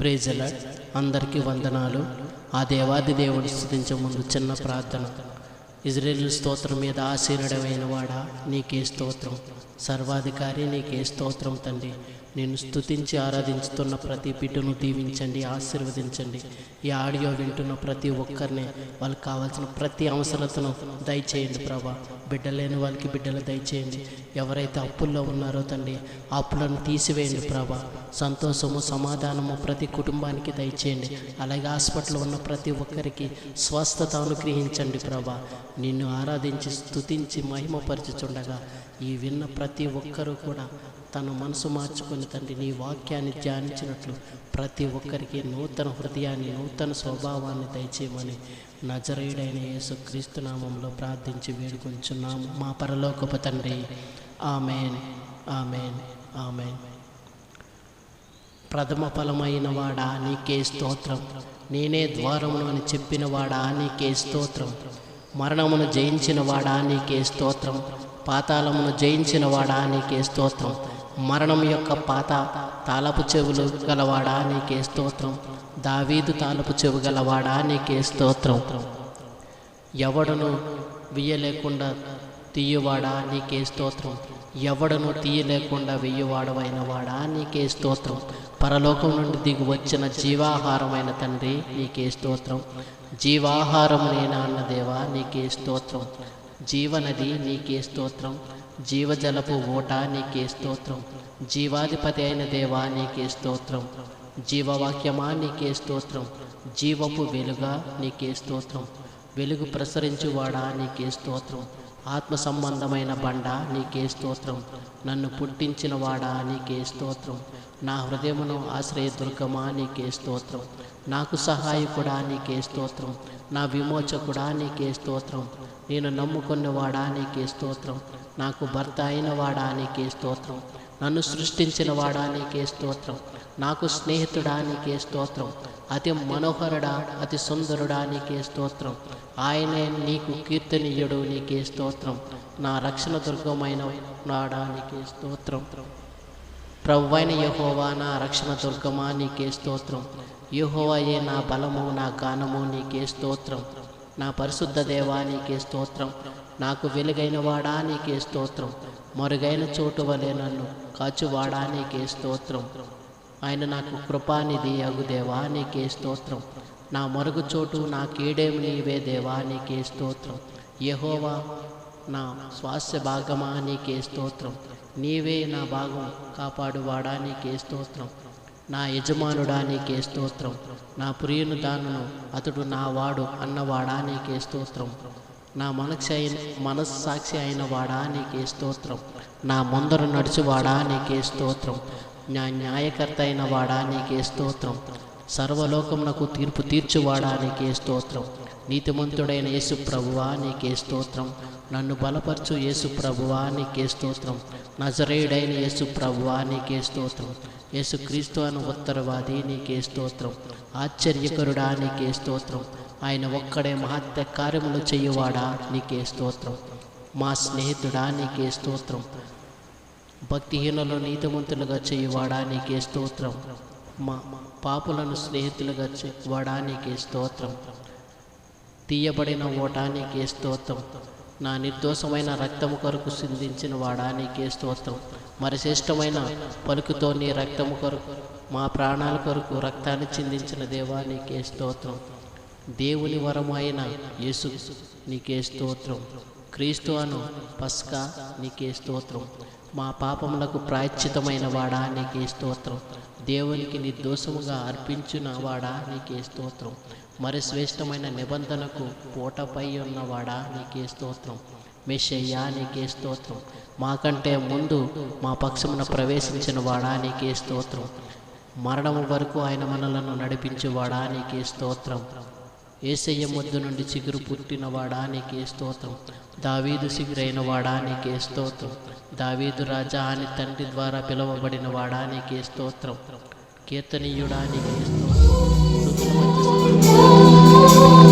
ప్రేజల అందరికీ వందనాలు. ఆ దేవాది దేవుని స్థుతించే ముందు చిన్న ప్రార్థన. ఇజ్రాయేల్ స్తోత్రం మీద ఆశీనుడమైన వాడా? నీకే స్తోత్రం. సర్వాధికారి నీకే స్తోత్రం తండ్రి. నేను స్థుతించి ఆరాధించుతున్న ప్రతి బిడ్డను దీవించండి ఆశీర్వదించండి. ఈ ఆడియో వింటున్న ప్రతి ఒక్కరిని వాళ్ళకి కావాల్సిన ప్రతి అవసరతను దయచేయండి ప్రభా. బిడ్డలేని వాళ్ళకి బిడ్డలు దయచేయండి. ఎవరైతే అప్పుల్లో ఉన్నారో తండ్రి అప్పులను తీసివేయండి ప్రభా. సంతోషము సమాధానము ప్రతి కుటుంబానికి దయచేయండి. అలాగే హాస్పిటల్లో ఉన్న ప్రతి ఒక్కరికి స్వస్థత అనుగ్రహించండి ప్రభా. నిన్ను ఆరాధించి స్థుతించి మహిమపరచుచుండగా ఈ విన్న ప్రతి ఒక్కరూ కూడా తన మనసు మార్చుకొని తండ్రి నీ వాక్యాన్ని ధ్యానించినట్లు ప్రతి ఒక్కరికి నూతన హృదయాన్ని నూతన స్వభావాన్ని దయచేయమని నజరేయుడైన యేసు క్రీస్తునామంలో ప్రార్థించి వేడుకొంచున్నాము. మా పరలోకపు తండ్రి ఆమెన్ ఆమెన్ ఆమెన్. ప్రథమ ఫలమైన వాడా నీకే స్తోత్రం. నేనే ద్వారమును అని చెప్పిన వాడా నీకే స్తోత్రం. మరణమును జయించిన వాడా నీకే స్తోత్రం. పాతాళమును జయించిన వాడా నీకే స్తోత్రం. మరణం యొక్క పాత తాళపు చెవులు గలవాడా నీకే స్తోత్రం. దావీదు తాళపు చెవు గలవాడా నీకే స్తోత్రం. ఎవడను వియ్యలేకుండా తీయవాడా నీకే స్తోత్రం. ఎవడను తీయలేకుండా వెయ్యవాడవైన వాడా నీకే స్తోత్రం. పరలోకం నుండి దిగి వచ్చిన జీవాహారమైన తండ్రి నీకే స్తోత్రం. జీవాహారం నేనా అన్న దేవా నీకే స్తోత్రం. జీవనది నీకే స్తోత్రం. జీవజలపు ఓట నీకే స్తోత్రం. జీవాధిపతి అయిన దేవా నీకే స్తోత్రం. జీవవాక్యమా నీకే స్తోత్రం. జీవపు వెలుగా నీకే స్తోత్రం. వెలుగు ప్రసరించువాడా నీకే స్తోత్రం. ఆత్మ సంబంధమైన బండ నీకే స్తోత్రం నన్ను పుట్టించిన వాడా నీకే స్తోత్రం నా హృదయమును ఆశ్రయ దుర్గమా నీకే స్తోత్రం నాకు సహాయకుడా నీకే స్తోత్రం నా విమోచకుడా నీకే స్తోత్రం నేను నమ్ముకున్నవాడా నీకే స్తోత్రం నాకు భర్త అయిన వాడా నీకే స్తోత్రం నన్ను సృష్టించిన వాడా నీకే స్తోత్రం నాకు స్నేహితుడా నీకే స్తోత్రం అతి మనోహరుడా అతి సుందరుడా నీకే స్తోత్రం ఆయనే నీకు కీర్తనీయుడు నీకే స్తోత్రం నా రక్షణ దుర్గమైన నాడానికి స్తోత్రం. ప్రవ్వైన యహోవా నా రక్షణ దుర్గమా నీకే స్తోత్రం. యహోవాయే నా బలము నా గానము నీకే స్తోత్రం. నా పరిశుద్ధ దేవా నీకే స్తోత్రం. నాకు వెలుగైన వాడా నీకే స్తోత్రం. మరుగైన చోటు వలె నన్ను కాచువాడా నీకే స్తోత్రం. ఆయన నాకు కృపానిధి అగు దేవా నీకే స్తోత్రం. నా మరుగు చోటు నా కీడేమి నీవే దేవా నీకే స్తోత్రం. యహోవా నా స్వాస్థ్య భాగమా నీకే స్తోత్రం. నీవే నా భాగం కాపాడువాడా నీకే స్తోత్రం. నా యజమానుడా నీకే స్తోత్రం. నా ప్రియును దానును అతడు నా వాడు అన్నవాడా నీకే స్తోత్రం. నా మనస్సు అయిన మనస్సాక్షి అయిన వాడా నీకే స్తోత్రం. నా ముందర నడుచువాడా నీకే స్తోత్రం. నా న్యాయకర్త అయిన వాడా నీకే స్తోత్రం. సర్వలోకమునకు తీర్పు తీర్చువాడా నీకే స్తోత్రం. నీతిమంతుడైన యేసు ప్రభువా నీకే స్తోత్రం. నన్ను బలపరచు యేసు ప్రభువా నీకే స్తోత్రం. నజరేయుడైన యేసు ప్రభువా నీకే స్తోత్రం. యేసుక్రీస్తు అను ఉత్తరవాది నీకే స్తోత్రం. ఆశ్చర్యకరుడా నీకే స్తోత్రం. ఆయన ఒక్కడే మహత్య కార్యములు చేయువాడా నీకే స్తోత్రం. మా స్నేహితుడా నీకే స్తోత్రం. భక్తిహీనులు నీతిమంతులుగా చేయువాడా నీకే స్తోత్రం. మా పాపులను స్నేహితులుగా వాడా స్తోత్రం. తీయబడిన ఓటానికి స్తోత్రం. నా నిర్దోషమైన రక్తము కొరకు సిందించిన వాడానికే స్తోత్రం. మరి శ్రేష్టమైన పలుకుతో నీ రక్తము కొరకు మా ప్రాణాల కొరకు రక్తాన్ని చిందించిన దేవానికే స్తోత్రం. దేవుని వరము అయిన యేసు నీకే స్తోత్రం. క్రీస్తు అను పస్కా నీకే స్తోత్రం. మా పాపములకు ప్రాయశ్చితమైన వాడా నీకే స్తోత్రం. దేవునికి నిర్దోషముగా అర్పించిన వాడా నీకే స్తోత్రం. మరి శ్రేష్టమైన నిబంధనకు పూటపై ఉన్నవాడా నీకే స్తోత్రం. మెషయ్యా నీకే స్తోత్రం. మాకంటే ముందు మా పక్షమున ప్రవేశించిన వాడా నీకే స్తోత్రం. మరణము వరకు ఆయన మనలను నడిపించేవాడా నీకే స్తోత్రం. ఏసయ్య ముద్దు నుండి చిగురు పుట్టిన వాడానికే స్తోత్రం. దావీదు సిగురైన వాడానికే స్తోత్రం. దావీదు రాజా అని తండ్రి ద్వారా పిలువబడిన వాడానికే స్తోత్రం. కీర్తనీయుడానికి స్తోత్రం.